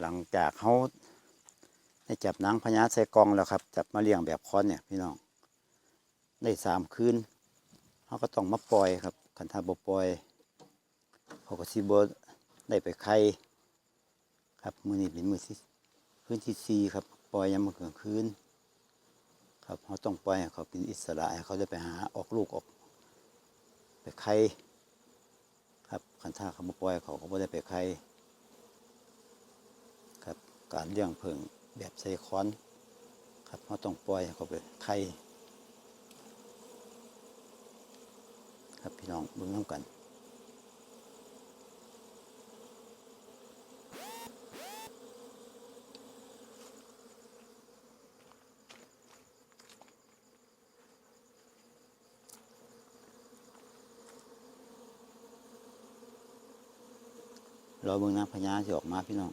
หลังจากเขาได้จับนางพญาใส่กองแล้วครับ จับมาเลี้ยงแบบคอนเนี่ยพี่น้องได้สามคืนเขาก็ต้องมาปล่อยครับคันถ้าบปล่อยเขาก็สิบ่ได้ไปไข่ครับมือนี้เป็นมือที่คืนที่สี่ครับปล่อยยามกลางคืนครับเขาต้องปล่อยเขาเป็นอิสระเขาได้ไปหาออกลูกออก ไปไข่ครับคันถ้าเขาบ่ปล่อยเขาก็บ่ได้ไปไข่คร การเลี้ยงเพิ่งแบบใส่คอนครับเขาต้องปล่อยให้เขาไปไข่ครับพี่น้องเบิ่งน้ำกันรอเบิ่งน้ำพญาจะออกมาพี่น้อง